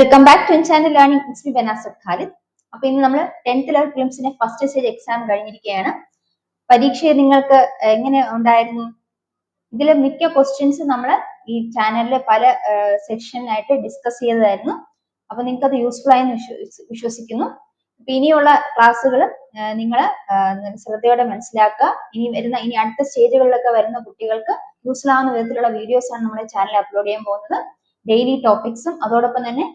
Welcome back to channel learning me Banasar Khalid അപ്പൊ ഇന്ന് നമ്മൾ ടെൻത്ത് ലെവൽ പ്രിലിംസിന്റെ ഫസ്റ്റ് സ്റ്റേജ് എക്സാം കഴിഞ്ഞിരിക്കുകയാണ്. പരീക്ഷ നിങ്ങൾക്ക് എങ്ങനെ ഉണ്ടായിരുന്നു? ഇതിലെ മിക്ക ക്വസ്റ്റ്യൻസ് നമ്മൾ ഈ ചാനലിലെ പല സെക്ഷനിലായിട്ട് ഡിസ്കസ് ചെയ്തതായിരുന്നു. അപ്പൊ നിങ്ങൾക്ക് അത് യൂസ്ഫുൾ ആയി വിശ്വസിക്കുന്നു. അപ്പൊ ഇനിയുള്ള ക്ലാസ്സുകൾ നിങ്ങൾ ശ്രദ്ധയോടെ മനസ്സിലാക്കുക. ഇനി വരുന്ന ഇനി അടുത്ത സ്റ്റേജുകളിലൊക്കെ വരുന്ന കുട്ടികൾക്ക് യൂസ്ഫുൾ ആവുന്ന വിധത്തിലുള്ള വീഡിയോസ് ആണ് നമ്മുടെ ചാനൽ അപ്ലോഡ് ചെയ്യാൻ പോകുന്നത്. ഡെയിലി ടോപ്പിക്സും അതോടൊപ്പം തന്നെ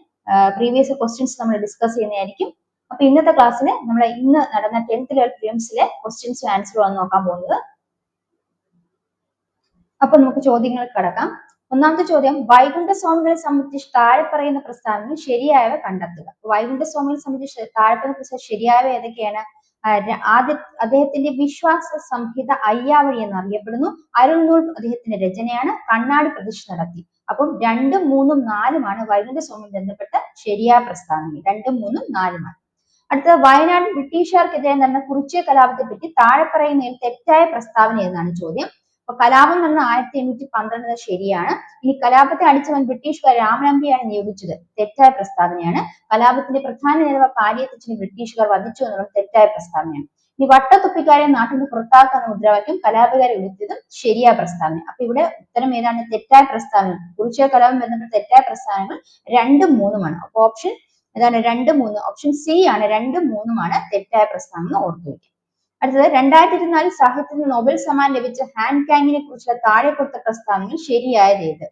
പ്രീവിയസ് ക്വസ്റ്റ്യൻസ് നമ്മൾ ഡിസ്കസ് ചെയ്യുന്നതായിരിക്കും. അപ്പൊ ഇന്നത്തെ ക്ലാസ്സിന് നമ്മൾ ഇന്ന് നടന്ന ടെൻത്ത് ലെവൽ പ്രിയംസിലെ ക്വസ്റ്റ്യൻസ് ആൻസറും ആണ് നോക്കാൻ പോകുന്നത്. അപ്പൊ നമുക്ക് ചോദ്യങ്ങൾ കടക്കാം. ഒന്നാമത്തെ ചോദ്യം വൈകുണ്ഠ സ്വാമികളെ സംബന്ധിച്ച് താഴെ പറയുന്ന പ്രസ്താവനകൾ ശരിയായവ കണ്ടെത്തുക. വൈകുണ്ഠ സ്വാമികളെ സംബന്ധിച്ച് താഴെ പറയുന്ന പ്രസ്താവന ശരിയായവ ഏതൊക്കെയാണ്? ആദ്യ അദ്ദേഹത്തിന്റെ വിശ്വാസ സംഹിത അയ്യാവഴി എന്നറിയപ്പെടുന്നു. അരുൾനൂൽ അദ്ദേഹത്തിന്റെ രചനയാണ്. കണ്ണാടി പ്രതിഷ്ഠ നടത്തി. അപ്പം രണ്ടും മൂന്നും നാലുമാണ് വൈകുണ്ഠ സ്വാമി ബന്ധപ്പെട്ട ശരിയായ പ്രസ്താവനകൾ. രണ്ടും മൂന്നും നാലുമാണ്. അടുത്ത വയനാട് ബ്രിട്ടീഷുകാർക്കെതിരെ നടന്ന കുറിച്യ കലാപത്തെ പറ്റി താഴെ പറയുന്നതിൽ തെറ്റായ പ്രസ്താവന എന്നാണ് ചോദ്യം? അപ്പൊ കലാപം നടന്ന ആയിരത്തി എണ്ണൂറ്റി പന്ത്രണ്ട് ശരിയാണ്. ഇനി കലാപത്തെ അടിച്ചവൻ ബ്രിട്ടീഷുകാർ രാമനമ്പിയാണ് നിയോഗിച്ചത്. തെറ്റായ പ്രസ്താവനയാണ്. കലാപത്തിന്റെ പ്രധാന നേതാവ് കാര്യത്തിന് ബ്രിട്ടീഷുകാർ വധിച്ചു എന്നുള്ളത് തെറ്റായ പ്രസ്താവനയാണ്. ഇനി വട്ടത്തുപ്പിക്കാരെ നാട്ടിൽ നിന്ന് പുറത്താക്കുന്ന മുദ്രാവാക്യം കലാപകാരെ ഉയർത്തിയതും ശരിയായ പ്രസ്താവന അപ്പൊ ഇവിടെ ഉത്തരം ഏതാണ്? തെറ്റായ പ്രസ്താവന കുറിച്ച കലാപം ബന്ധപ്പെട്ട തെറ്റായ പ്രസ്താവനകൾ രണ്ടും മൂന്നുമാണ്. അപ്പൊ ഓപ്ഷൻ ഏതാണ്? രണ്ട് മൂന്ന്. ഓപ്ഷൻ സി ആണ്. രണ്ടും മൂന്നുമാണ് തെറ്റായ പ്രസ്താവന ഓർത്തു വയ്ക്കുക അടുത്തത് രണ്ടായിരത്തി ഇരുപത്തിനാലിൽ സാഹിത്യത്തിന് നോബൽ സമ്മാനം ലഭിച്ച ഹാൻഡ് കാങ്ങിനെ കുറിച്ചുള്ള താഴെ കൊടുത്ത പ്രസ്താവന ശരിയായത് ഏത്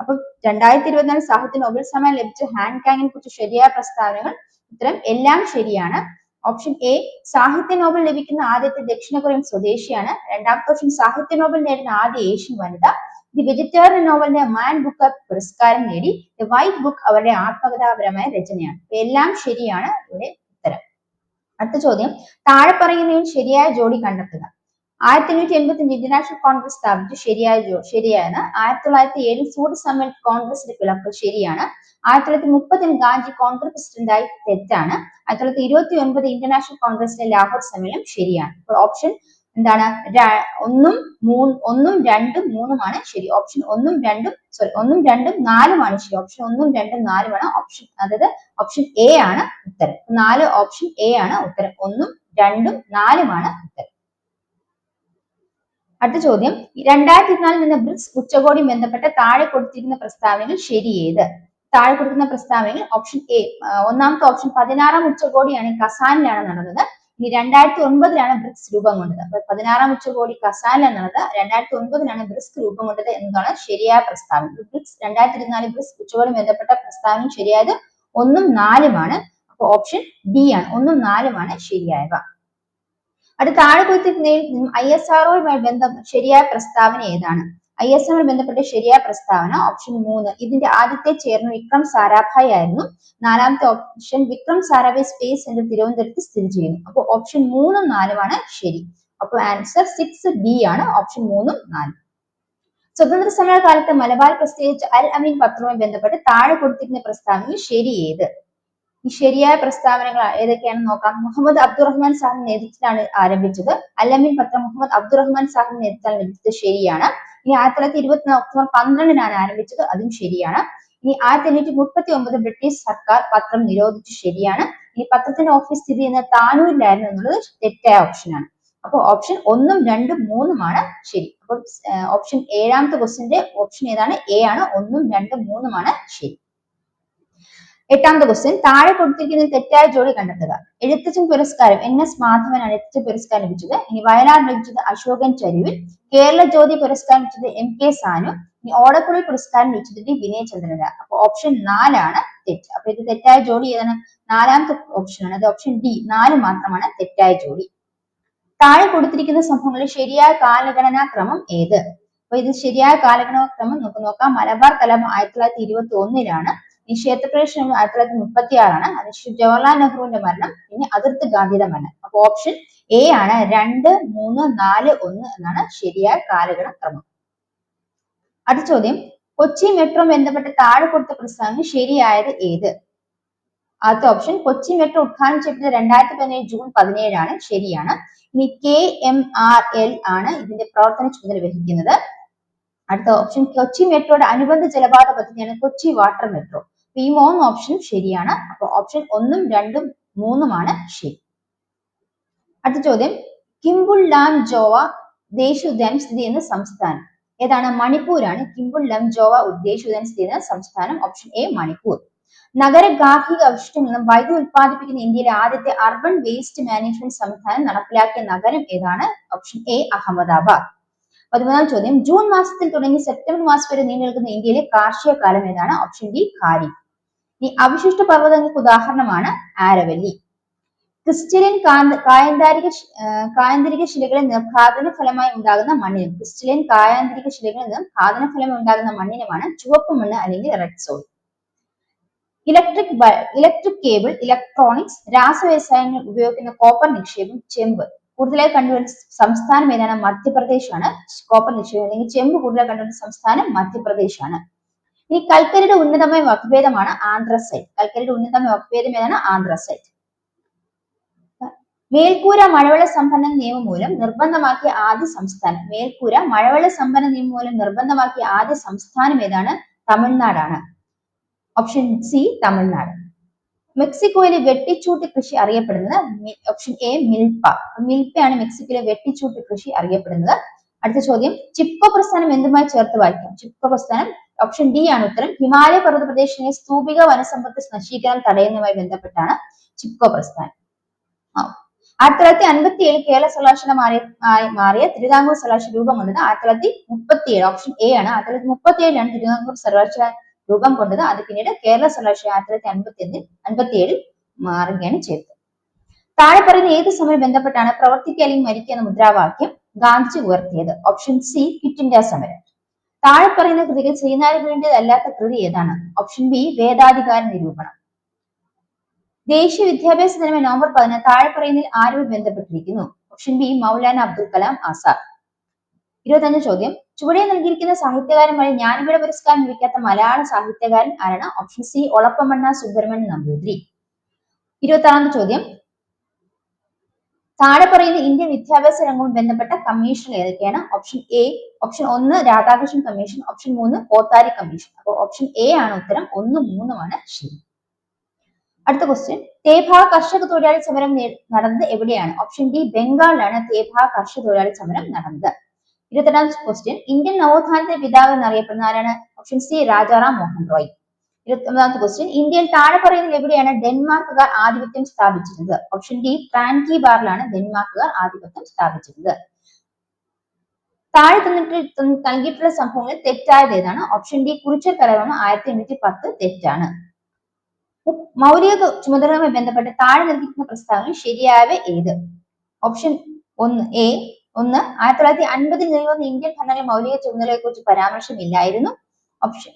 അപ്പൊ രണ്ടായിരത്തി ഇരുപത്തിനാല് സാഹിത്യ നോബൽ സമ്മാനം ലഭിച്ച ഹാൻഡ് കാങ്ങിനെ കുറിച്ച് ശരിയായ പ്രസ്താവനകൾ ഉത്തരം എല്ലാം ശരിയാണ്. ഓപ്ഷൻ എ സാഹിത്യ നോബൽ ലഭിക്കുന്ന ആദ്യത്തെ ദക്ഷിണ കൊറിയൻ സ്വദേശിയാണ്. രണ്ടാമത്തെ ഓപ്ഷൻ സാഹിത്യ നോബൽ നേടുന്ന ആദ്യ ഏഷ്യൻ വനിത. ദി വെജിറ്റേറിയൻ നോവലിന്റെ മാൻ ബുക്ക് പുരസ്കാരം നേടി. ദി വൈറ്റ് ബുക്ക് അവരുടെ ആത്മകഥാപരമായ രചനയാണ്. എല്ലാം ശരിയാണ്. ഇവിടെ അടുത്ത ചോദ്യം. താഴെ പറയുന്നതിന് ശരിയായ ജോഡി കണ്ടെത്തുക. ആയിരത്തി എണ്ണൂറ്റി എൺപത്തി അഞ്ച് ഇന്റർനാഷണൽ കോൺഗ്രസ് സ്ഥാപിച്ചു ശരിയായ ജോ ശരിയാണ് ആയിരത്തി തൊള്ളായിരത്തി ഏഴിൽ സൂറത്ത് സമ്മേളനത്തിൽ കോൺഗ്രസിന്റെ പിളപ്പ് ശരിയാണ്. ആയിരത്തി തൊള്ളായിരത്തി മുപ്പതിൽ ഗാന്ധി കോൺഗ്രസ് പ്രസിഡന്റായി തെറ്റാണ്. ആയിരത്തി തൊള്ളായിരത്തി ഇരുപത്തി ഒൻപത് ഇന്റർനാഷണൽ കോൺഗ്രസിലെ ലാഹോർ സമ്മേളനം ശരിയാണ്. ഓപ്ഷൻ എന്താണ്? ഒന്നും മൂന്ന് ഒന്നും രണ്ടും മൂന്നുമാണ് ശരി. ഓപ്ഷൻ ഒന്നും രണ്ടും സോറി ഒന്നും രണ്ടും നാലുമാണ് ശരി. ഓപ്ഷൻ ഒന്നും രണ്ടും നാലുമാണ് ഓപ്ഷൻ അതായത് ഓപ്ഷൻ എ ആണ് ഉത്തരം. നാല് ഓപ്ഷൻ എ ആണ് ഉത്തരം. ഒന്നും രണ്ടും നാലുമാണ് ഉത്തരം. അടുത്ത ചോദ്യം. രണ്ടായിരത്തി ഇരുന്നാലിൽ നിന്ന് ബ്രിക്സ് ഉച്ചകോടി ബന്ധപ്പെട്ട താഴെ കൊടുത്തിരിക്കുന്ന പ്രസ്താവനകൾ ശരി ഏത്? താഴെ കൊടുക്കുന്ന പ്രസ്താവനയിൽ ഓപ്ഷൻ എ ഒന്നാമത്തെ ഓപ്ഷൻ പതിനാറാം ഉച്ചകോടിയാണ് കസാനിലാണ് നടന്നത്. ഇനി രണ്ടായിരത്തി ഒൻപതിലാണ് ബ്രിക്സ് രൂപം കൊണ്ടത്. അപ്പൊ പതിനാറാം ഉച്ചകോടി കസാല എന്നുള്ളത് രണ്ടായിരത്തി ഒൻപതിലാണ് ബ്രിക്സ് രൂപം കൊണ്ടത് എന്നതാണ് ശരിയായ പ്രസ്താവന. ബ്രിക്സ് രണ്ടായിരത്തി ഇരുപത്തിനാല് ബ്രിക്സ് ഉച്ചകോടി ബന്ധപ്പെട്ട പ്രസ്താവന ശരിയായത് ഒന്നും നാലുമാണ്. അപ്പൊ ഓപ്ഷൻ ഡി ആണ്. ഒന്നും നാലുമാണ് ശരിയായവ. അടുത്ത താഴെ കൊടുത്തിരുന്നതിൽ ഐ എസ് ആർഒയുമായി ബന്ധം ശരിയായ പ്രസ്താവന ഏതാണ്? ഐ എസ് എമ്മുമായി ബന്ധപ്പെട്ട ശരിയായ പ്രസ്താവന. ഓപ്ഷൻ മൂന്ന് ഇതിന്റെ ആദ്യത്തെ ചെയർമാൻ വിക്രം സാരാഭായ് ആയിരുന്നു. നാലാമത്തെ option Vikram Sarabhai space centre തിരുവനന്തപുരത്ത് സ്ഥിതി ചെയ്യുന്നു. അപ്പോൾ ഓപ്ഷൻ മൂന്നും നാലുമാണ് ശരി. അപ്പോൾ ആൻസർ സിക്സ് ബി ആണ് ഓപ്ഷൻ മൂന്നും നാലും. സ്വതന്ത്ര സമര കാലത്ത് മലബാർ പ്രസിദ്ധീകരിച്ച അൽ അമീൻ പത്രവുമായി ബന്ധപ്പെട്ട് താഴെ കൊടുത്തിരുന്ന പ്രസ്താവനയിൽ ശരി ഏത്? ശരിയായ പ്രസ്താവനകൾ ഏതൊക്കെയാണെന്ന് നോക്കാം. മുഹമ്മദ് അബ്ദുറഹ്മാൻ സാഹിബ് നേതൃത്വത്തിലാണ് ആരംഭിച്ചത്. അല്ലമിൻ പത്രം മുഹമ്മദ് അബ്ദുറഹ്മാൻ സാഹിബ് നേതൃത്വത്തിൽ ലഭിച്ചത് ശരിയാണ്. ഇനി ആയിരത്തി തൊള്ളായിരത്തി ഇരുപത്തി ഒക്ടോബർ പന്ത്രണ്ടിനാണ് ആരംഭിച്ചത്. അതും ശരിയാണ്. ഇനി ആയിരത്തി എണ്ണൂറ്റി മുപ്പത്തി ഒമ്പത് ബ്രിട്ടീഷ് സർക്കാർ പത്രം നിരോധിച്ചു ശരിയാണ്. ഇനി പത്രത്തിന്റെ ഓഫീസ് സ്ഥിതി ചെയ്യുന്ന താനൂരിലായിരുന്നു എന്നുള്ളത് തെറ്റായ ഓപ്ഷനാണ് അപ്പോൾ ഓപ്ഷൻ ഒന്നും രണ്ടും മൂന്നുമാണ് ശരി. അപ്പോൾ ഓപ്ഷൻ ഏഴാമത്തെ ക്വസ്റ്റിന്റെ ഓപ്ഷൻ ഏതാണ്? എ ആണ്. ഒന്നും രണ്ടും മൂന്നുമാണ് ശരി. എട്ടാമത്തെ ക്വസ്റ്റ്യൻ താഴെ കൊടുത്തിരിക്കുന്ന തെറ്റായ ജോഡി കണ്ടെത്തുക. എഴുത്തച്ഛൻ പുരസ്കാരം. എൻ എസ് മാധവനാണ് എഴുത്തച്ഛൻ പുരസ്കാരം ലഭിച്ചത്. ഇനി വയലാർ ലഭിച്ചത് അശോകൻ ചരുവിൽ. കേരള ജ്യോതി പുരസ്കാരം ലഭിച്ചത് എം കെ സാനു. ഇനി ഓടക്കുഴൽ പുരസ്കാരം ലഭിച്ചത് ഡി വിനയചന്ദ്രന അപ്പൊ ഓപ്ഷൻ നാലാണ് തെറ്റ്. അപ്പൊ ഇത് തെറ്റായ ജോഡി ഏതാണ്? നാലാമത്തെ ഓപ്ഷൻ ആണ്. അത് ഓപ്ഷൻ ഡി നാല് മാത്രമാണ് തെറ്റായ ജോഡി. താഴെ കൊടുത്തിരിക്കുന്ന സംഭവങ്ങളിൽ ശരിയായ കാലഗണനാ ക്രമം ഏത്? അപ്പൊ ഇത് ശരിയായ കാലഗണനാ ക്രമം നമുക്ക് നോക്കാം. മലബാർ കലാപം ആയിരത്തി തൊള്ളായിരത്തി ഇരുപത്തി ഒന്നിലാണ് ഈ ക്ഷേത്രപ്രവേശനം ആയിരത്തി തൊള്ളായിരത്തി മുപ്പത്തി ആറാണ് അതിനുശേഷം ജവഹർലാൽ നെഹ്റുവിന്റെ മരണം പിന്നെ അതിർത്ത് ഗാന്ധിയുടെ മരണം. അപ്പൊ ഓപ്ഷൻ എ ആണ് രണ്ട് മൂന്ന് നാല് ഒന്ന് എന്നാണ് ശരിയായ കാലഗണ ക്രമം അടുത്ത ചോദ്യം. കൊച്ചി മെട്രോ ബന്ധപ്പെട്ട താഴെ കൊടുത്ത പ്രസ്താവന ശരിയായത് ഏത്? ആദ്യത്തെ ഓപ്ഷൻ കൊച്ചി മെട്രോ ഉദ്ഘാടനം ചെയ്യപ്പെട്ടത് രണ്ടായിരത്തി പതിനേഴ് ജൂൺ പതിനേഴാണ് ശരിയാണ്. ഇനി കെ എം ആർ എൽ ആണ് ഇതിന്റെ പ്രവർത്തന ചുമതല വഹിക്കുന്നത്. അടുത്ത ഓപ്ഷൻ കൊച്ചി മെട്രോയുടെ അനുബന്ധ ജലപാത പദ്ധതിയാണ് കൊച്ചി വാട്ടർ മെട്രോ മൂന്ന് ഓപ്ഷനും ശരിയാണ്. അപ്പൊ ഓപ്ഷൻ ഒന്നും രണ്ടും മൂന്നുമാണ് ശരി. അടുത്ത ചോദ്യം. കിംബുൾ ലാം ജോവ ദേശുദ്യാൻ സ്ഥിതി ചെയ്യുന്ന സംസ്ഥാനം. ഏതാണ്? മണിപ്പൂരാണ്. കിംബുൾ ലം ജോവ ദേശുദ്യാൻ സ്ഥിതി ചെയ്യുന്ന സംസ്ഥാനം. Option A Manipur. നഗര ഗാർഹിക അവശിഷ്ടങ്ങളിൽ നിന്നും വൈദ്യുതി ഉൽപ്പാദിപ്പിക്കുന്ന ഇന്ത്യയിലെ ആദ്യത്തെ അർബൻ വേസ്റ്റ് മാനേജ്മെന്റ് സംവിധാനം നടപ്പിലാക്കിയ നഗരം ഏതാണ്? Option A Ahmedabad. പതിമൂന്നാം ചോദ്യം. ജൂൺ മാസത്തിൽ തുടങ്ങി സെപ്റ്റംബർ മാസം വരെ നീണ്ടു നിൽക്കുന്ന ഇന്ത്യയിലെ കാർഷിക കാലം ഏതാണ്? Option B Kharif. ഈ അവശിഷ്ട പർവതങ്ങൾക്ക് ഉദാഹരണമാണ് ആരവല്ലി. ക്രിസ്റ്റലിൻ കായന്താരിക കായന്തരിക ശിലകളിൽ നിന്ന് ഘാതന ഫലമായി ഉണ്ടാകുന്ന മണ്ണിനും ക്രിസ്റ്റലിൻ കായാന്തരിക ശിലകളിൽ നിന്നും ഘാതന ഫലമായി ഉണ്ടാകുന്ന മണ്ണിനുമാണ് ചുവപ്പ് മണ്ണ് അല്ലെങ്കിൽ red soil electric electric cable electronics രാസവ്യവസായങ്ങൾ ഉപയോഗിക്കുന്ന കോപ്പർ നിക്ഷേപം ചെമ്പ്. കൂടുതലായി കണ്ടുവരുന്ന സംസ്ഥാനം ഏതാണ്? മധ്യപ്രദേശ് ആണ് കോപ്പർ നിക്ഷേപം അല്ലെങ്കിൽ ചെമ്പ് കൂടുതലായി കണ്ടുവരുന്ന സംസ്ഥാനം മധ്യപ്രദേശാണ്. ഇനി കൽക്കരിയുടെ ഉന്നതമായ വകഭേദമാണ് ആന്ത്രസൈറ്റ്. കൽക്കരിയുടെ ഉന്നതമായ വകഭേദം ഏതാണ്? ആന്ത്രസൈറ്റ്. മേൽക്കൂര മഴവെള്ള സംഭരണ നിയമം മൂലം നിർബന്ധമാക്കിയ ആദ്യ സംസ്ഥാനം. മേൽക്കൂര മഴവെള്ള സംഭരണ നിയമം മൂലം നിർബന്ധമാക്കിയ ആദ്യ സംസ്ഥാനം ഏതാണ്? തമിഴ്നാടാണ്. Option C Tamil Nadu. മെക്സിക്കോയിലെ വെട്ടിച്ചൂട്ട് കൃഷി അറിയപ്പെടുന്നത് ഓപ്ഷൻ എ മിൽപ്പ. മിൽപ്പയാണ് മെക്സിക്കോയിലെ വെട്ടിച്ചൂട്ട് കൃഷി അറിയപ്പെടുന്നത്. അടുത്ത ചോദ്യം ചിപ്പ പ്രസ്ഥാനം എന്തുമായി ചേർത്ത് വായിക്കാം? ചിപ്പ പ്രസ്ഥാനം ഓപ്ഷൻ ഡി ആണ് ഉത്തരം. ഹിമാലയ പർവത പ്രദേശങ്ങളിലെ സ്തൂപിക വനസമ്പത്ത് നശീകരണം തടയുന്നതുമായി ബന്ധപ്പെട്ടാണ് ചിപ്കോ പ്രസ്ഥാനം. ആയിരത്തി തൊള്ളായിരത്തി അൻപത്തി ഏഴ് കേരള സർവകലാശാല മാറിയ മാറിയ തിരുവിതാംകൂർ സർവകലാശാല രൂപം കൊണ്ടത് ആയിരത്തി തൊള്ളായിരത്തി മുപ്പത്തി ഏഴ് ഓപ്ഷൻ എ ആണ്. ആയിരത്തി തൊള്ളായിരത്തി മുപ്പത്തി ഏഴിലാണ് തിരുവിതാംകൂർ സർവകലാശാല രൂപം കൊണ്ടത്. അത് പിന്നീട് കേരള സർവകലാശാല ആയിരത്തി തൊള്ളായിരത്തി അൻപത്തി ഒന്നിൽ അൻപത്തി ഏഴിൽ മാറുകയാണ് ചെയ്തത്. താഴെ പറയുന്ന ഏത് സമയം ബന്ധപ്പെട്ടാണ് പ്രവർത്തിക്കുക അല്ലെങ്കിൽ മരിക്കുക എന്ന മുദ്രാവാക്യം? ഗാന്ധിജി ഉയർത്തിയത്. ഓപ്ഷൻ സി ക്വിറ്റ് ഇന്ത്യ സമരം. താഴെ പറയുന്ന കൃതികൾ അല്ലാത്ത കൃതി ഏതാണ്? ഓപ്ഷൻ ബി വേദാധികാര നിരൂപണം. ദേശീയ വിദ്യാഭ്യാസ ദിനമേ നവംബർ പതിനാറ് താഴെ പറയുന്നതിൽ ആരുമായി ബന്ധപ്പെട്ടിരിക്കുന്നു? Option B Maulana Abdul Kalam Azad. ഇരുപത്തഞ്ച് ചോദ്യം. ചുവടെ നൽകിയിരിക്കുന്ന സാഹിത്യകാരൻ വഴി ജ്ഞാനപീഠ പുരസ്കാരം ലഭിക്കാത്ത മലയാള സാഹിത്യകാരൻ ആരാണ്? Option C Olappamanna Subrahmanyan Namboothiri. ഇരുപത്തി ചോദ്യം. താഴെ പറയുന്ന ഇന്ത്യൻ വിദ്യാഭ്യാസ രംഗവും ബന്ധപ്പെട്ട കമ്മീഷൻ ഏതൊക്കെയാണ്? ഓപ്ഷൻ എ ഓപ്ഷൻ ഒന്ന് രാധാകൃഷ്ണൻ കമ്മീഷൻ ഓപ്ഷൻ മൂന്ന് കോത്താരി കമ്മീഷൻ അപ്പോൾ ഓപ്ഷൻ എ ആണ് ഉത്തരം ഒന്ന് മൂന്നുമാണ് ശരി. അടുത്ത ക്വസ്റ്റ്യൻ തേഭാ കർഷക തൊഴിലാളി സമരം നടന്നത് എവിടെയാണ്? ഓപ്ഷൻ ഡി ബംഗാളിലാണ് തേഭാ കർഷക തൊഴിലാളി സമരം നടന്നത്. ഇരുപത്തെട്ടാം ക്വസ്റ്റ്യൻ ഇന്ത്യൻ നവോത്ഥാനത്തിന്റെ പിതാവ് എന്നറിയപ്പെടുന്ന ആരാണ്? Option C Rajaram Mohan Roy. ഇരുപത്തൊമ്പതാമത്തെ question ഇന്ത്യയിൽ താഴെ പറയുന്നത് എവിടെയാണ്? ഡെൻമാർക്കുകാർ ആധിപത്യം സ്ഥാപിച്ചിരുന്നത്. ഓപ്ഷൻ ഡി ഫ്രാൻകി ബാറിലാണ് ഡെൻമാർക്കുകാർ ആധിപത്യം സ്ഥാപിച്ചിരുന്നത്. താഴെ തന്നിട്ട് നൽകിയിട്ടുള്ള സംഭവങ്ങൾ തെറ്റായത് ഏതാണ് ഓപ്ഷൻ ഡി കുറിച്ചൽ കലവാണ് ആയിരത്തി എണ്ണൂറ്റി പത്ത് തെറ്റാണ് മൗലിക ചുമതലകളുമായി ബന്ധപ്പെട്ട് താഴെ നൽകിയിട്ടുള്ള പ്രസ്താവന ശരിയായവ ഏത്? ഓപ്ഷൻ ഒന്ന് എ ഒന്ന് ആയിരത്തി തൊള്ളായിരത്തി അൻപതിൽ നിലവിൽ ഇന്ത്യൻ ഭരണങ്ങൾ മൗലിക ചുമതലയെ കുറിച്ച് പരാമർശമില്ലായിരുന്നു ഓപ്ഷൻ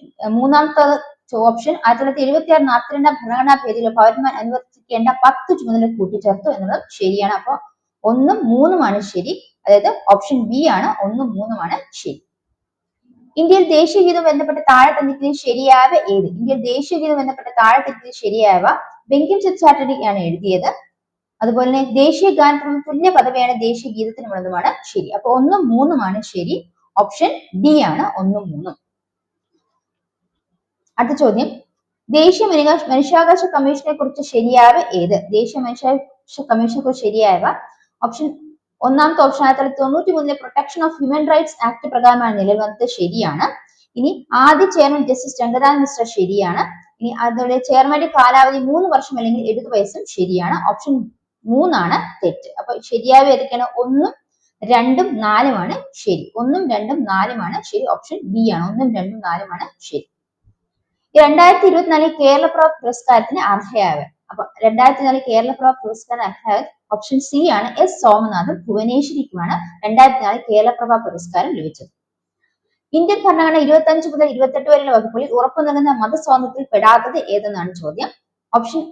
മൂന്നാമത്തെ ഓപ്ഷൻ ആയിരത്തി തൊള്ളായിരത്തി എഴുപത്തി ആറ് നാൽപ്പത്തിരണ്ടാം ഭരണഘടനാ ഭേദഗതിയിൽ പൗരന്മാർ അനുവർത്തിക്കേണ്ട പത്ത് ചുമതല കൂട്ടിച്ചേർത്തു എന്നത് ശരിയാണ്. അപ്പൊ ഒന്നും മൂന്നുമാണ് ശരി. അതായത് ഓപ്ഷൻ ബി ആണ് ഒന്നും മൂന്നുമാണ് ശരി. ഇന്ത്യയിൽ ദേശീയ ഗീതം ബന്ധപ്പെട്ട താഴെ തന്നിരിക്കുന്നത് ശരിയായവ ഏത്? ഇന്ത്യയിൽ ദേശീയ ഗീതം ബന്ധപ്പെട്ട താഴെ തന്നിരിക്കുന്നത് ശരിയായവ ബെങ്കിം ചാറ്റർജി ആണ് എഴുതിയത്. അതുപോലെ തന്നെ ദേശീയ ഗാനത്തിനും തുല്യ പദവിയാണ് ദേശീയ ഗീതത്തിനുള്ളതുമാണ് ശരി. അപ്പൊ ഒന്നും മൂന്നുമാണ് ശരി. ഓപ്ഷൻ ഡി ആണ് ഒന്നും മൂന്നും. അടുത്ത ചോദ്യം. ദേശീയ മനുഷ്യാവകാശ കമ്മീഷനെ കുറിച്ച് ശരിയായവ ഏത്? ദേശീയ മനുഷ്യാവകാശ കമ്മീഷനെ കുറിച്ച് ശരിയായവ ഓപ്ഷൻ ഒന്നാമത്തെ ഓപ്ഷൻ ആയിരത്തി തൊള്ളായിരത്തി തൊണ്ണൂറ്റി മൂന്നിലെ protection of human rights act പ്രകാരമാണ് നിലവിൽ വന്നത് ശരിയാണ്. ഇനി ആദ്യ ചെയർമാൻ ജസ്റ്റിസ് രംഗനാഥ് മിശ്ര ശരിയാണ്. ഇനി അതുപോലെ ചെയർമാന്റെ കാലാവധി മൂന്ന് വർഷം അല്ലെങ്കിൽ എഴുപത് വയസ്സും ശരിയാണ്. ഓപ്ഷൻ മൂന്നാണ് തെറ്റ്. അപ്പൊ ശരിയായവ ഏതൊക്കെയാണ്? ഒന്നും രണ്ടും നാലുമാണ് ശരി. ഒന്നും രണ്ടും നാലുമാണ് ശരി. ഓപ്ഷൻ ബി ആണ്. ഒന്നും രണ്ടും നാലുമാണ് ശരി. രണ്ടായിരത്തി ഇരുപത്തിനാലിൽ കേരള പ്രോ പുരസ്കാരത്തിന് അർഹയായവർ അപ്പൊ രണ്ടായിരത്തി നാലിൽ കേരളപ്രഭ പുരസ്കാരം അർഹയായവർ ഓപ്ഷൻ സി ആണ് എസ് സോമനാഥൻ ഭുവനേശ്വരിക്കുമാണ് രണ്ടായിരത്തി നാലിൽ കേരളപ്രഭ പുരസ്കാരം ലഭിച്ചത്. ഇന്ത്യൻ ഭരണഘടന ഇരുപത്തി അഞ്ച് മുതൽ ഇരുപത്തെട്ട് വരെയുള്ള വകുപ്പുകളിൽ ഉറപ്പു നൽകുന്ന മതസ്വാതന്ത്ര്യത്തിൽ പെടാത്തത് ഏതെന്നാണ് ചോദ്യം? ഓപ്ഷൻ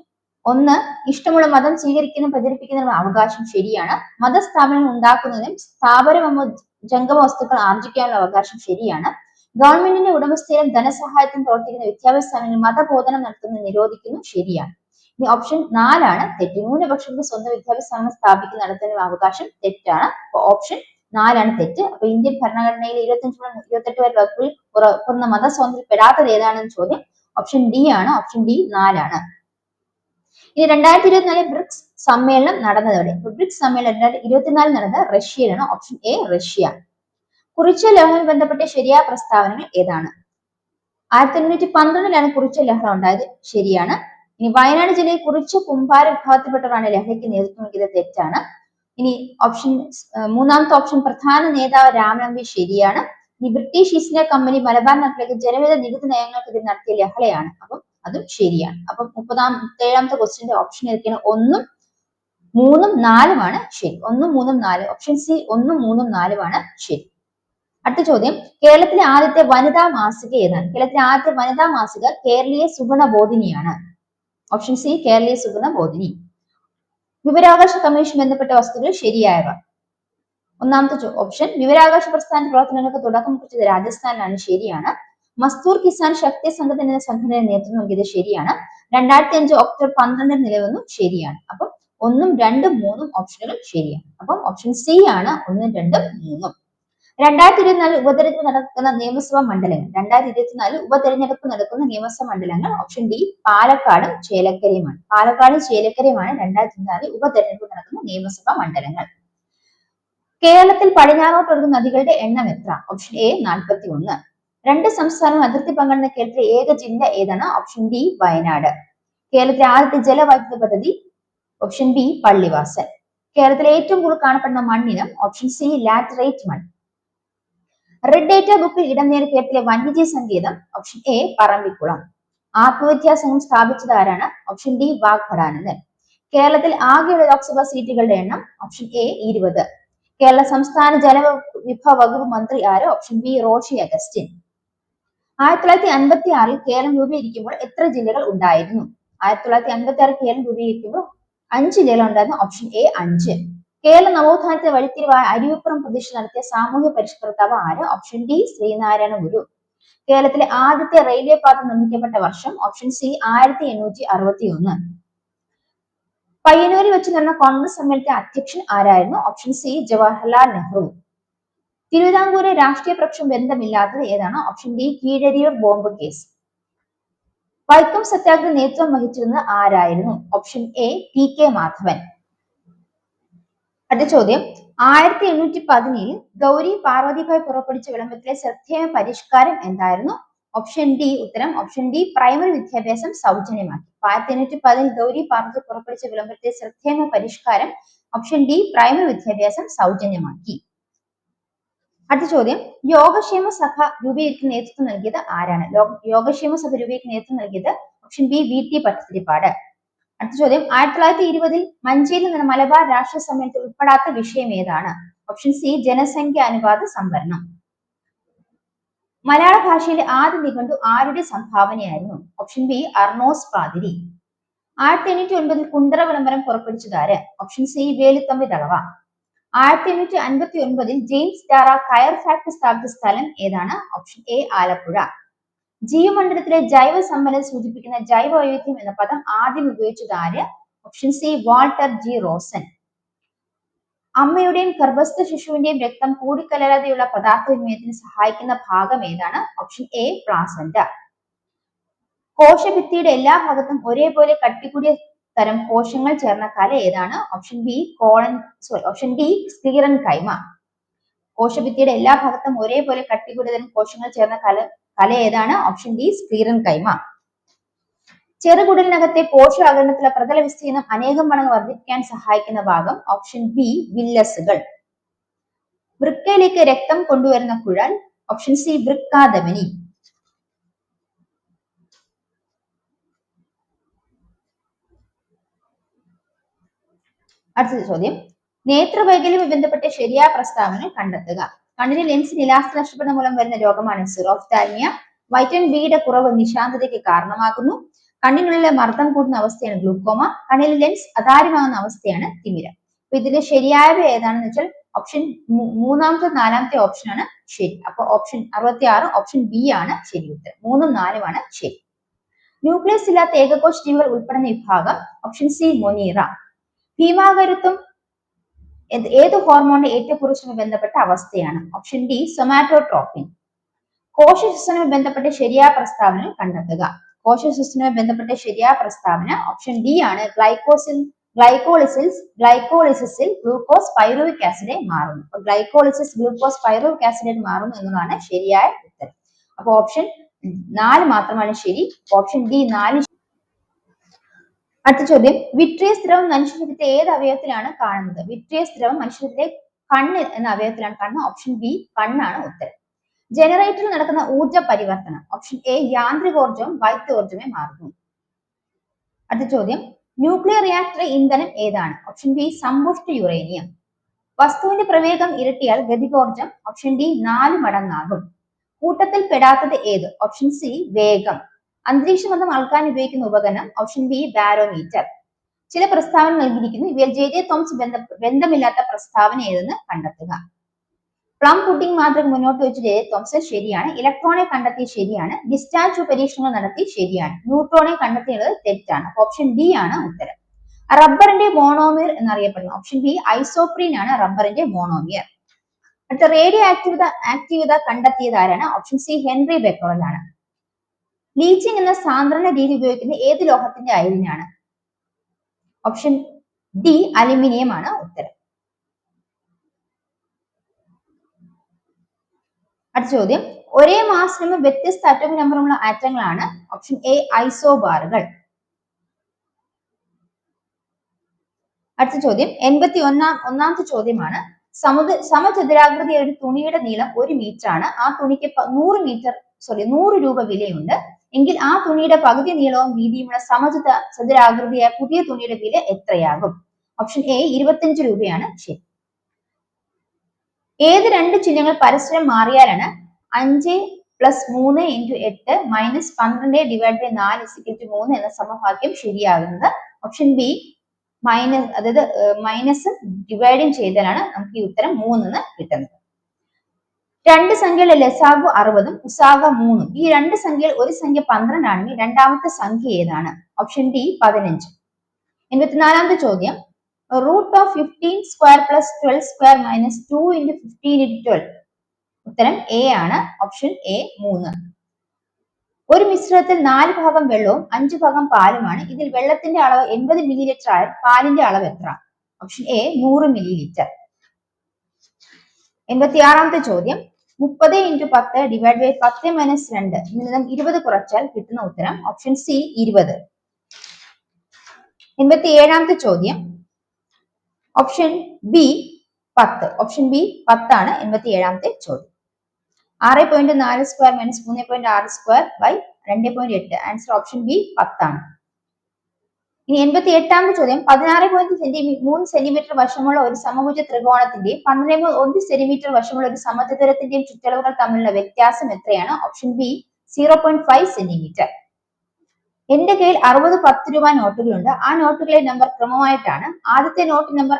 ഒന്ന് ഇഷ്ടമുള്ള മതം സ്വീകരിക്കുന്നതും പ്രചരിപ്പിക്കുന്നതിനുള്ള അവകാശം ശരിയാണ്. മതസ്ഥാപനങ്ങൾ ഉണ്ടാക്കുന്നതിനും സ്ഥാപനമോ ജംഗമ വസ്തുക്കൾ ആർജിക്കാനുള്ള അവകാശം ശരിയാണ്. ഗവൺമെന്റിന്റെ ഉടമസ്ഥയിലും ധനസഹായത്തിനും പ്രവർത്തിക്കുന്ന വിദ്യാഭ്യാസ സ്ഥാപനങ്ങൾ മതബോധനം നടത്തുന്നത് നിരോധിക്കുന്നു ശരിയാണ്. ഇനി ഓപ്ഷൻ നാലാണ് തെറ്റ്. ന്യൂനപക്ഷങ്ങൾക്ക് സ്വന്തം വിദ്യാഭ്യാസ സ്ഥാപനം സ്ഥാപിക്കുന്ന നടത്തുന്ന അവകാശം തെറ്റാണ്. ഓപ്ഷൻ നാലാണ് തെറ്റ്. അപ്പൊ ഇന്ത്യൻ ഭരണഘടനയിൽ ഇരുപത്തഞ്ച് ഇരുപത്തെട്ട് വരെ വകുപ്പിൽ ഉറപ്പുന്ന മതസ്വാതന്ത്ര്യം പെടാത്തത് ഏതാണെന്ന് ചോദ്യം. ഓപ്ഷൻ ഡി ആണ്. ഓപ്ഷൻ ഡി നാലാണ്. ഇനി രണ്ടായിരത്തി ഇരുപത്തിനാല് ബ്രിക്സ് സമ്മേളനം നടന്നതോടെ. ബ്രിക്സ് സമ്മേളനം രണ്ടായിരത്തി ഇരുപത്തിനാലിൽ നടന്നത് റഷ്യയിലാണ്. Option A Russia. കുറിച്ച ലഹളവുമായി ബന്ധപ്പെട്ട ശരിയായ പ്രസ്താവനകൾ ഏതാണ്? ആയിരത്തി തൊണ്ണൂറ്റി പന്ത്രണ്ടിലാണ് കുറിച്ച ലഹള ഉണ്ടായത്. ശരിയാണ്. ഇനി വയനാട് ജില്ലയിൽ കുറിച്ച കുമ്പാര വിഭാഗത്തിൽപ്പെട്ടവരാണ് ലഹളയ്ക്ക് നേതൃത്വം നൽകിയത് തെറ്റാണ്. ഇനി ഓപ്ഷൻ മൂന്നാമത്തെ ഓപ്ഷൻ പ്രധാന നേതാവ് രാമനമ്പി ശരിയാണ്. ഇനി British east India company Malabar നാട്ടിലേക്ക് ജനവിധ നികുതി നയങ്ങൾക്കെതിരെ നടത്തിയ ലഹളയാണ്. അപ്പം അതും ശരിയാണ്. അപ്പം മുപ്പതാം ഏഴാമത്തെ ക്വസ്റ്റിന്റെ ഓപ്ഷൻ ഏതൊക്കെയാണ്? ഒന്നും മൂന്നും നാലുമാണ് ശരി. ഒന്നും മൂന്നും നാല്. ഓപ്ഷൻ സി ഒന്നും മൂന്നും നാലുമാണ് ശരി. അടുത്ത ചോദ്യം കേരളത്തിലെ ആദ്യത്തെ വനിതാ മാസിക ഏതാണ്? കേരളത്തിലെ ആദ്യത്തെ വനിതാ മാസിക കേരളീയ സുഗുണബോധിനിയാണ് ഓപ്ഷൻ സി കേരളീയ സുഗുണബോധിനി വിവരാവകാശ കമ്മീഷൻ ബന്ധപ്പെട്ട വസ്തുക്കൾ ശരിയായവ. ഒന്നാമത്തെ ഓപ്ഷൻ വിവരാവകാശ പ്രസ്ഥാന പ്രവർത്തനങ്ങൾക്ക് തുടക്കം കുറിച്ചത് രാജസ്ഥാനിലാണ് ശരിയാണ്. മസ്തൂർ കിസാൻ ശക്തി സംഘത്തിന് എന്ന സംഘടന നേതൃത്വം നൽകിയത് ശരിയാണ്. രണ്ടായിരത്തി അഞ്ച് ഒക്ടോബർ പന്ത്രണ്ടിന് നിലവന്നു ശരിയാണ്. അപ്പം ഒന്നും രണ്ടും മൂന്നും ഓപ്ഷനുകൾ ശരിയാണ്. അപ്പം ഓപ്ഷൻ സി ആണ് ഒന്നും രണ്ടും മൂന്നും. രണ്ടായിരത്തി ഇരുപത്തിനാല് ഉപതെരഞ്ഞെടുപ്പ് നടക്കുന്ന നിയമസഭാ മണ്ഡലങ്ങൾ. രണ്ടായിരത്തി ഇരുപത്തിനാല് ഉപതെരഞ്ഞെടുപ്പ് നടക്കുന്ന നിയമസഭാ മണ്ഡലങ്ങൾ ഓപ്ഷൻ ഡി പാലക്കാടും ചേലക്കരയുമാണ്. പാലക്കാടും ചേലക്കരയുമാണ് രണ്ടായിരത്തി ഇരുപത്തിനാല് ഉപതെരഞ്ഞെടുപ്പ് നടക്കുന്ന നിയമസഭാ മണ്ഡലങ്ങൾ. കേരളത്തിൽ പടിഞ്ഞാറോട്ട് ഒഴുകുന്ന നദികളുടെ എണ്ണം എത്ര? ഓപ്ഷൻ എ നാൽപ്പത്തി ഒന്ന് രണ്ട് സംസ്ഥാനവും അതിർത്തി പങ്കിടുന്ന കേരളത്തിലെ ഏക ജില്ല ഏതാണ്? Option D Wayanad. കേരളത്തിലെ ആദ്യത്തെ ജലവൈദ്യുത പദ്ധതി ഓപ്ഷൻ ബി പള്ളിവാസൽ. കേരളത്തിലെ ഏറ്റവും കൂടുതൽ കാണപ്പെടുന്ന മണ്ണിനം ഓപ്ഷൻ സി ലാറ്ററേറ്റ് മൺ റെഡ് ഡേറ്റ ബുക്കിൽ ഇടം നേടിയ കേരളത്തിലെ വന്യജീവി സങ്കേതം ഓപ്ഷൻ എ പറമ്പിക്കുളം. ആത്മവിദ്യാസംഘം സ്ഥാപിച്ചത് ആരാണ് ഓപ്ഷൻ ഡി വാഗ്ഭടാനന്ദൻ. കേരളത്തിൽ ആകെയുള്ള ലോക്സഭാ സീറ്റുകളുടെ എണ്ണം ഓപ്ഷൻ എ ഇരുപത്. കേരള സംസ്ഥാന ജലവിഭവ വകുപ്പ് മന്ത്രി ആര്? Option B Roshi Augustine. ആയിരത്തി തൊള്ളായിരത്തി അൻപത്തി ആറിൽ കേരളം രൂപീകരിക്കുമ്പോൾ എത്ര ജില്ലകൾ ഉണ്ടായിരുന്നു? ആയിരത്തി തൊള്ളായിരത്തി അൻപത്തി ആറ് കേരളം രൂപീകരിക്കുമ്പോൾ അഞ്ച് ജില്ലകൾ ഉണ്ടായിരുന്നു ഓപ്ഷൻ എ അഞ്ച്. കേരള നവോത്ഥാനത്തെ വഴിത്തിരിവായ അരിവിപ്പുറം പ്രതീക്ഷ നടത്തിയ സാമൂഹ്യ പരിഷ്കർത്താവ് ആര്? Option D Sreenarayana Guru. കേരളത്തിലെ ആദ്യത്തെ റെയിൽവേ പാത നിർമ്മിക്കപ്പെട്ട വർഷം ഓപ്ഷൻ സി ആയിരത്തി എണ്ണൂറ്റി അറുപത്തി ഒന്ന് പയ്യന്നൂരിൽ വെച്ച് നടന്ന കോൺഗ്രസ് സമ്മേളനത്തെ അധ്യക്ഷൻ ആരായിരുന്നു? Option C Jawaharlal Nehru. തിരുവിതാംകൂരെ രാഷ്ട്രീയ പക്ഷം ബന്ധമില്ലാത്തത് ഏതാണ്? Option D Keezhariyur bomb case. Vaikom Satyagraha നേതൃത്വം വഹിച്ചിരുന്നത് ആരായിരുന്നു? Option A P K Madhavan. അടുത്ത ചോദ്യം. ആയിരത്തി എണ്ണൂറ്റി പതിനേഴിൽ ഗൗരി പാർവതിഭായ് പുറപ്പെടുവിച്ച വിളംബരത്തിലെ ശ്രദ്ധേയ പരിഷ്കാരം എന്തായിരുന്നു? ഓപ്ഷൻ ഡി ഉത്തരം ഓപ്ഷൻ ഡി പ്രൈമറി വിദ്യാഭ്യാസം സൗജന്യമാക്കി. ആയിരത്തി എണ്ണൂറ്റി പതിൽ ഗൗരി പാർവതി പുറപ്പെടുവിച്ച വിളംബരത്തിലെ ശ്രദ്ധേയ പരിഷ്കാരം ഓപ്ഷൻ ഡി പ്രൈമറി വിദ്യാഭ്യാസം സൗജന്യമാക്കി. അടുത്ത ചോദ്യം. യോഗക്ഷേമ സഭ രൂപീകരിക്കുന്ന നേതൃത്വം നൽകിയത് ആരാണ്? യോഗക്ഷേമ സഭ രൂപീകരിക്കുന്ന നേതൃത്വം നൽകിയത് option B V T Bhattathiripad. അടുത്ത ചോദ്യം. ആയിരത്തി തൊള്ളായിരത്തി ഇരുപതിൽ മഞ്ചേരിയിൽ നിന്ന് മലബാർ രാഷ്ട്രീയ സമ്മേളനത്തിൽ ഉൾപ്പെടാത്ത വിഷയം ഏതാണ്? ഓപ്ഷൻ സി ജനസംഖ്യ അനുപാത സംവരണം. മലയാള ഭാഷയിലെ ആദ്യ നിഘണ്ടു ആരുടെ സംഭാവനയായിരുന്നു? ഓപ്ഷൻ ബി അർണോസ് പാതിരി. ആയിരത്തി എണ്ണൂറ്റി ഒൻപതിൽ കുണ്ടറ വിളംബരം പുറപ്പെടുവിച്ചതാര് ഓപ്ഷൻ സി വേലുത്തമ്പി തളവ. ആയിരത്തി എണ്ണൂറ്റി അൻപത്തി ഒൻപതിൽ ജെയിംസ് ഡാറ കയർ ഫാക്ടറി സ്ഥാപിച്ച സ്ഥലം ഏതാണ്? Option A Alappuzha. ജീവമണ്ഡലത്തിലെ ജൈവ സമ്പന്നത സൂചിപ്പിക്കുന്ന ജൈവ വൈവിധ്യം എന്ന പദം ആദ്യം ഉപയോഗിച്ചത് ആര്? Option C Walter G Rosen. അമ്മയുടെയും ഗർഭസ്ഥ ശിശുവിന്റെയും രക്തം കൂടിക്കലരാതെയുള്ള പദാർത്ഥ വിനിമയത്തിന് സഹായിക്കുന്ന ഭാഗം ഏതാണ്? ഓപ്ഷൻ എ പ്ലാസന്റ കോശഭിത്തിയുടെ എല്ലാ ഭാഗത്തും ഒരേപോലെ കട്ടിക്കൂടിയ തരം കോശങ്ങൾ ചേർന്ന കല ഏതാണ്? Option B colon sorry option D sclerenchyma കോശഭിത്തിയുടെ എല്ലാ ഭാഗത്തും ഒരേപോലെ കട്ടികൂടുതലും കോശങ്ങൾ ചേർന്ന കല കല ഏതാണ്? ഓപ്ഷൻ ഡി സ്ക്ലീറൻ കൈമ ചെറുകുടലിനകത്തെ പോഷകാകരണത്തിലെ പ്രതല വിസ്തീർണം അനേകം മടങ്ങ് വർദ്ധിപ്പിക്കാൻ സഹായിക്കുന്ന ഭാഗം ഓപ്ഷൻ ബി വില്ലസുകൾ. വൃക്കയിലേക്ക് രക്തം കൊണ്ടുവരുന്ന കുഴൽ ഓപ്ഷൻ സി വൃക്കാധമനി അടുത്ത ചോദ്യം. നേത്രവൈകല്യവുമായി ബന്ധപ്പെട്ട ശരിയായ പ്രസ്താവന കണ്ടെത്തുക. കണ്ണിന് ലെൻസ് ഇലാസ്തി നഷ്ടപ്പെടുന്ന മൂലം വരുന്ന രോഗമാണ് സിറോഫ്താൽമിയ വൈറ്റമിൻ ബിയുടെ കുറവ് നിശാന്തതയ്ക്ക് കാരണമാകുന്നു. കണ്ണിനുള്ളിലെ മർദ്ദം കൂടുന്ന അവസ്ഥയാണ് ഗ്ലൂക്കോമ കണ്ണിലെ ലെൻസ് അതാര്യമാകുന്ന അവസ്ഥയാണ് തിമിരം. അപ്പൊ ഇതിന്റെ ശരിയായവ ഏതാണെന്ന് വെച്ചാൽ ഓപ്ഷൻ മൂന്നാമത്തെ നാലാമത്തെ ഓപ്ഷൻ ആണ് ശരി. അപ്പൊ ഓപ്ഷൻ അറുപത്തി ആറ് ഓപ്ഷൻ ബി ആണ് ശരി ഉത്തരം മൂന്നും നാലുമാണ് ശരി. ന്യൂക്ലിയസ് ഇല്ലാത്ത ഏകകോശ ജീവികൾ ഉൾപ്പെടുന്ന വിഭാഗം ഓപ്ഷൻ സി മൊനീറ ഭീമാകരുത്വം ഏത് ഹോർമോണിന്റെ ഏറ്റക്കുറിച്ചുമായി ബന്ധപ്പെട്ട അവസ്ഥയാണ്? ഓപ്ഷൻ ഡി സൊമാറ്റോട്രോപ്പിൻ കോശശ്വസനവുമായി ബന്ധപ്പെട്ട ശരിയായ പ്രസ്താവനകൾ കണ്ടെത്തുക. കോശസിസ്റ്റവുമായി ബന്ധപ്പെട്ട ശരിയായ പ്രസ്താവന ഓപ്ഷൻ ഡി ആണ്. ഗ്ലൈക്കോസിൽ ഗ്ലൈക്കോളിസിൽ ഗ്ലൈക്കോളിസിൽ ഗ്ലൂക്കോസ് പൈറുവിക് ആസിഡ് മാറുന്നു. അപ്പൊ ഗ്ലൈക്കോളിസിസ് ഗ്ലൂക്കോസ് പൈറുവിക് ആസിഡ് മാറുന്നു എന്നതാണ് ശരിയായ ഉത്തരം. അപ്പൊ ഓപ്ഷൻ നാല് മാത്രമാണ് ശരി. ഓപ്ഷൻ ഡി നാല് അടുത്ത ചോദ്യം. വിട്രിയസ് ദ്രവം മനുഷ്യശരീരത്തെ ഏത് അവയവത്തിലാണ് കാണുന്നത്? വിട്രിയസ് ദ്രവം മനുഷ്യശരീരത്തെ കണ്ണ് എന്ന അവയവത്തിലാണ് കാണുന്നത്. ഓപ്ഷൻ ബി കണ്ണാണ് ഉത്തരം. ജനറേറ്ററിൽ നടക്കുന്ന ഊർജ പരിവർത്തനം. ഓപ്ഷൻ എ യാന്ത്രികോർജവും വൈദ്യോർജവുമായി മാറുന്നു. അടുത്ത ചോദ്യം. ന്യൂക്ലിയർ റിയാക്ടർ ഇന്ധനം ഏതാണ്? ഓപ്ഷൻ ബി സമ്പുഷ്ട യുറേനിയം. വസ്തുവിന്റെ പ്രവേഗം ഇരട്ടിയാൽ ഗതികോർജം ഓപ്ഷൻ ഡി നാല് മടങ്ങാകും. കൂട്ടത്തിൽ പെടാത്തത് ഏത്? ഓപ്ഷൻ സി വേഗം. അന്തരീക്ഷമർദ്ദം അളക്കാൻ ഉപയോഗിക്കുന്ന ഉപകരണം ഓപ്ഷൻ ബി ബാരോമീറ്റർ ചില പ്രസ്താവന നൽകിയിരിക്കുന്നു. ഇവയിൽ ജെ ജെ തോംസ് ബന്ധ ബന്ധമില്ലാത്ത പ്രസ്താവന ഏതെന്ന് കണ്ടെത്തുക. പ്ലം പുഡിംഗ് മാത്രം മുന്നോട്ട് വെച്ച് ജെ തോമസ് ശരിയാണ്. ഇലക്ട്രോണെ കണ്ടെത്തി ശരിയാണ്. ഡിസ്ചാർജ് പരീക്ഷണങ്ങൾ നടത്തി ശരിയാണ്. ന്യൂട്രോണെ കണ്ടെത്തിയത് തെറ്റാണ്. ഓപ്ഷൻ ബി ആണ് ഉത്തരം. റബ്ബറിന്റെ മോണോമിയർ എന്നറിയപ്പെടുന്നു. ഓപ്ഷൻ ബി ഐസോപ്രീൻ ആണ് റബ്ബറിന്റെ മോണോമിയർ അടുത്ത റേഡിയോ ആക്ടിവിത ആക്ടിവിത കണ്ടെത്തിയത് ആരാണ്? ഓപ്ഷൻ സി ഹെൻറി ബെക്കറൽ ആണ്. ലീച്ചിങ് എന്ന സാന്ദ്രണ രീതി ഉപയോഗിക്കുന്ന ഏത് ലോഹത്തിന്റെ അയലിനാണ് ഓപ്ഷൻ ഡി അലുമിനിയം ആണ് ഉത്തരം. അടുത്ത ചോദ്യം. ഒരേ മാസ് വ്യത്യസ്ത അറ്റോമിക് നമ്പറുള്ള ആറ്റങ്ങളാണ് ഓപ്ഷൻ എ ഐസോബാറുകൾ അടുത്ത ചോദ്യം. എൺപത്തി ഒന്നാം ഒന്നാമത്തെ ചോദ്യമാണ്. സമുദ്ര ഒരു തുണിയുടെ നീളം ഒരു മീറ്റർ ആണ്. ആ തുണിക്ക് നൂറ് മീറ്റർ സോറി നൂറ് രൂപ വിലയുണ്ട്. എങ്കിൽ ആ തുണിയുടെ പകുതി നീളവും വീതിയുമുള്ള സമചിത ചതുരാകൃതിയായ പുതിയ തുണിയുടെ വില എത്രയാകും? ഓപ്ഷൻ എ ഇരുപത്തിയഞ്ച് രൂപയാണ്. ശരി. ഏത് രണ്ട് ചിഹ്നങ്ങൾ പരസ്പരം മാറിയാലാണ് അഞ്ച് പ്ലസ് മൂന്ന് ഇന്റു എട്ട് മൈനസ് പന്ത്രണ്ട് ഡിവൈഡ് ബൈ നാല് ഇസിക്കൽ മൂന്ന് എന്ന സമവാക്യം ശരിയാകുന്നത്. ഓപ്ഷൻ ബി മൈനസ് അതായത് മൈനസ് ഡിവൈഡും ചെയ്താലാണ് നമുക്ക് ഈ ഉത്തരം മൂന്നെന്ന് കിട്ടുന്നത്. രണ്ട് സംഖ്യയിലെ ലസാഗു അറുപതും ഉസാഗ മൂന്നും. ഈ രണ്ട് സംഖ്യയിൽ ഒരു സംഖ്യ പന്ത്രണ്ടാണെങ്കിൽ രണ്ടാമത്തെ സംഖ്യ ഏതാണ്? ഓപ്ഷൻ ഡി പതിനഞ്ച്. എൺപത്തിനാലാമത്തെ ചോദ്യം. Root of fifteen square plus twelve square minus two into fifteen into twelve ഉത്തരം എ ആണ്. ഓപ്ഷൻ എ മൂന്ന്. ഒരു മിശ്രിതത്തിൽ നാല് ഭാഗം വെള്ളവും അഞ്ച് ഭാഗം പാലുമാണ്. ഇതിൽ വെള്ളത്തിന്റെ അളവ് എൺപത് മില്ലി ലിറ്റർ ആയാൽ പാലിന്റെ അളവ് എത്ര? ഓപ്ഷൻ എ നൂറ് മില്ലി ലിറ്റർ എൺപത്തി ആറാമത്തെ ചോദ്യം. മുപ്പത് ഇന്റു പത്ത് ഡിവൈഡ് ബൈ പത്ത് മൈനസ് രണ്ട്. നിന്നും ഇരുപത് കുറച്ചാൽ കിട്ടുന്ന ഉത്തരം ഓപ്ഷൻ സി ഇരുപത്. എൺപത്തി ഏഴാമത്തെ ചോദ്യം. ഓപ്ഷൻ ബി പത്ത്. ഓപ്ഷൻ ബി പത്താണ് എൺപത്തി ഏഴാമത്തെ ചോദ്യം. ആറ് പോയിന്റ് നാല് സ്ക്വയർ മൈനസ് മൂന്ന് പോയിന്റ് ആറ് സ്ക്വയർ ബൈ രണ്ട് പോയിന്റ് എട്ട്. ആൻസർ ഓപ്ഷൻ ബി പത്താണ്. ഇനി എൺപത്തി എട്ടാമത്തെ ചോദ്യം. പതിനാറ് പോയിന്റ് സെന്റിമീറ്റർ മൂന്ന് സെന്റിമീറ്റർ വശമുള്ള ഒരു സമഭുജ ത്രികോണത്തിന്റെയും പന്ത്രണ്ട് ഒന്ന് സെന്റിമീറ്റർ വശമുള്ള ഒരു സമചതുരത്തിന്റെയും ചുറ്റളവുകൾ തമ്മിലുള്ള വ്യത്യാസം എത്രയാണ്? Option B zero point five centimetre എന്റെ കയ്യിൽ അറുപത് പത്ത് രൂപ നോട്ടുകളുണ്ട്. ആ നോട്ടുകളെ നമ്പർ ക്രമമായിട്ടാണ്. ആദ്യത്തെ നോട്ട് നമ്പർ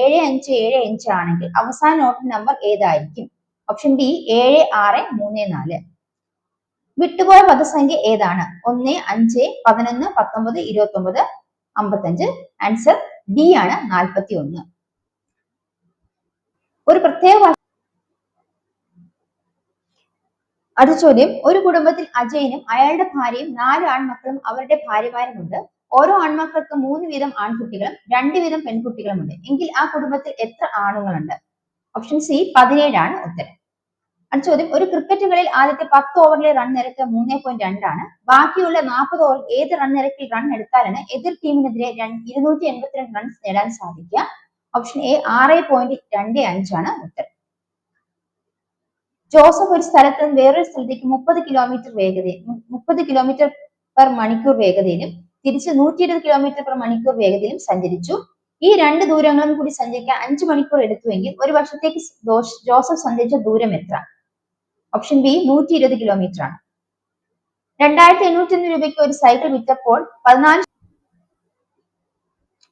ഏഴ് അഞ്ച് ഏഴ് അഞ്ച് ആണെങ്കിൽ അവസാന നോട്ട് നമ്പർ ഏതായിരിക്കും? ഓപ്ഷൻ ബി ഏഴ് ആറ് മൂന്ന് നാല്. വിട്ടുപോയ പദസംഖ്യ ഏതാണ്? ഒന്ന് അഞ്ച് പതിനൊന്ന് പത്തൊമ്പത് ഇരുപത്തി ഒമ്പത് അമ്പത്തഞ്ച്. ആൻസർ ഡി ആണ് നാൽപ്പത്തി ഒന്ന് ഒരു പ്രത്യേക അടുത്ത ചോദ്യം. ഒരു കുടുംബത്തിൽ അജയനും അയാളുടെ ഭാര്യയും നാല് ആൺമക്കളും അവരുടെ ഭാര്യമാരുമുണ്ട്. ഓരോ ആൺമക്കൾക്ക് മൂന്ന് വീതം ആൺകുട്ടികളും രണ്ട് വീതം പെൺകുട്ടികളുമുണ്ട്. എങ്കിൽ ആ കുടുംബത്തിൽ എത്ര ആണുങ്ങളുണ്ട്? ഓപ്ഷൻ സി പതിനേഴാണ് ഉത്തരം. അടുത്ത ചോദ്യം ഒരു ക്രിക്കറ്റ് കളിയിൽ ആദ്യത്തെ പത്ത് ഓവറിലെ റൺ നിരക്ക് മൂന്നേ പോയിന്റ് രണ്ടാണ് ബാക്കിയുള്ള നാൽപ്പത് ഓവർ ഏത് റൺ നിരക്കിൽ റൺ എടുത്താലാണ് എതിർ ടീമിനെതിരെ ഇരുന്നൂറ്റി എൺപത്തിരണ്ട് റൺസ് നേടാൻ സാധിക്കുക. ഓപ്ഷൻ എ ആറ് പോയിന്റ് രണ്ട് അഞ്ചാണ് ഉത്തരം. ജോസഫ് ഒരു സ്ഥലത്ത് നിന്ന് വേറൊരു സ്ഥലത്തേക്ക് മുപ്പത് കിലോമീറ്റർ വേഗതയിൽ മുപ്പത് കിലോമീറ്റർ പെർ മണിക്കൂർ വേഗതയിലും തിരിച്ച് നൂറ്റി ഇരുപത് കിലോമീറ്റർ പെർ മണിക്കൂർ വേഗതയിലും സഞ്ചരിച്ചു. ഈ രണ്ട് ദൂരങ്ങളും കൂടി സഞ്ചരിക്കാൻ അഞ്ചു മണിക്കൂർ എടുത്തുവെങ്കിൽ ഒരു വർഷത്തേക്ക് ജോസഫ് സഞ്ചരിച്ച ദൂരം എത്ര? ഓപ്ഷൻ ബി നൂറ്റി ഇരുപത് കിലോമീറ്റർ ആണ്. രണ്ടായിരത്തി എണ്ണൂറ്റി ഒന്ന് രൂപയ്ക്ക് ഒരു സൈക്കിൾ വിറ്റപ്പോൾ പതിനാല്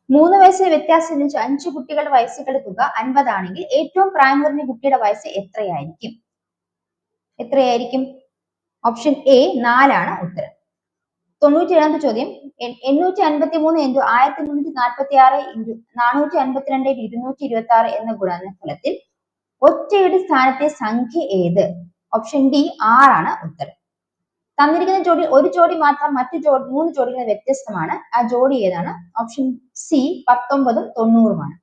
മൂന്ന് വയസ്സിന് വ്യത്യാസം വെച്ച് അഞ്ച് കുട്ടികളുടെ വയസ്സുകളുടെ തുക അൻപതാണെങ്കിൽ ഏറ്റവും പ്രായം കുറഞ്ഞ കുട്ടിയുടെ വയസ്സ് എത്രയായിരിക്കും? എത്രയായിരിക്കും? ഓപ്ഷൻ എ നാലാണ് ഉത്തരം. തൊണ്ണൂറ്റി ഏഴാമത്തെ ചോദ്യം. എണ്ണൂറ്റി അൻപത്തി മൂന്ന് ഇന്റു ആയിരത്തി മുന്നൂറ്റി നാൽപ്പത്തി ആറ് ഇന്റു നാനൂറ്റി അൻപത്തിരണ്ട് ഇരുന്നൂറ്റി ഇരുപത്തി ആറ് എന്ന ഗുണനഫലത്തിൽ ഒറ്റയുടെ സ്ഥാനത്തെ സംഖ്യ ഏത്? ഓപ്ഷൻ ഡി ആറാണ് ഉത്തരം. തന്നിരിക്കുന്ന ജോഡി ഒരു ജോഡി മാത്രം മറ്റു ജോഡി മൂന്ന് ജോഡികൾ വ്യത്യസ്തമാണ്. ആ ജോഡി ഏതാണ്? Option C പത്തൊമ്പതും തൊണ്ണൂറുമാണ്.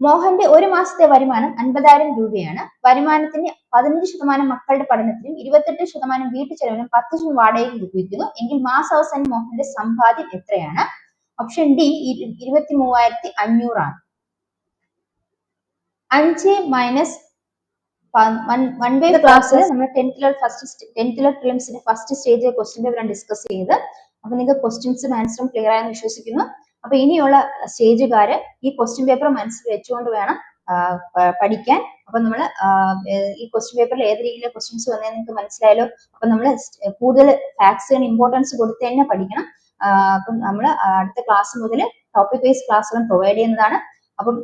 മോഹന്റെ ഒരു മാസത്തെ വരുമാനം അൻപതായിരം രൂപയാണ്. വരുമാനത്തിന്റെ പതിനഞ്ച് ശതമാനം മക്കളുടെ പഠനത്തിനും ഇരുപത്തെട്ട് ശതമാനം വീട്ടു ചെലവിനും പത്ത് ശതമാനം വാടകയ്ക്ക് ഉപയോഗിക്കുന്നു. എങ്കിൽ മാസാവസാനം മോഹന്റെ സമ്പാദ്യം എത്രയാണ്? ഓപ്ഷൻ ഡി ഇരുപത്തി മൂവായിരത്തി അഞ്ഞൂറാണ്. അഞ്ച് മൈനസ് വൺ ബൈ ക്ലാസ് നമ്മൾ ടെൻത്തിലെ ഫസ്റ്റ് ടെൻത്തിലെ പ്രിലിംസിന്റെ ഫസ്റ്റ് സ്റ്റേജ് ക്വസ്റ്റ്യൻ പേപ്പറാണ് ഡിസ്കസ് ചെയ്ത് അപ്പൊ നിങ്ങൾക്ക് ക്വസ്റ്റ്യൻസും ആൻസറും ക്ലിയർ ആയെന്ന് വിശ്വസിക്കുന്നു. അപ്പൊ ഇനിയുള്ള സ്റ്റേജുകാര് ഈ ക്വസ്റ്റ്യൻ പേപ്പർ മനസ്സിൽ വെച്ചുകൊണ്ട് വേണം പഠിക്കാൻ. അപ്പൊ നമ്മൾ ഈ ക്വസ്റ്റ്യൻ പേപ്പറിൽ ഏത് രീതിയിലെ ക്വസ്റ്റ്യൻസ് വന്നതെന്ന് നിങ്ങൾക്ക് മനസ്സിലായാലോ അപ്പൊ നമ്മൾ കൂടുതൽ ഫാക്ട്സിന് ഇമ്പോർട്ടൻസ് കൊടുത്ത് തന്നെ പഠിക്കണം. അപ്പം നമ്മൾ അടുത്ത ക്ലാസ് മുതൽ ടോപ്പിക് വൈസ് ക്ലാസ്സുകൾ പ്രൊവൈഡ് ചെയ്യുന്നതാണ്. അപ്പം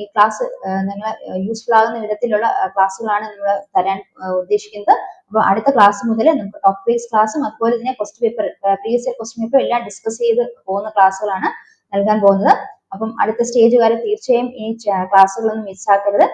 ഈ ക്ലാസ് നിങ്ങൾ യൂസ്ഫുൾ ആകുന്ന വിധത്തിലുള്ള ക്ലാസ്സുകളാണ് നമ്മൾ തരാൻ ഉദ്ദേശിക്കുന്നത്. അപ്പോൾ അടുത്ത ക്ലാസ് മുതൽ നമുക്ക് ടോപ്പ് ബേസ് ക്ലാസ്സും അതുപോലെ തന്നെ question paper previous year question paper എല്ലാം ഡിസ്കസ് ചെയ്ത് പോകുന്ന ക്ലാസ്സുകളാണ് നൽകാൻ പോകുന്നത്. അപ്പം അടുത്ത സ്റ്റേജ് വരെ തീർച്ചയായും ഈ ക്ലാസ്സുകളൊന്നും മിസ്സാക്കരുത്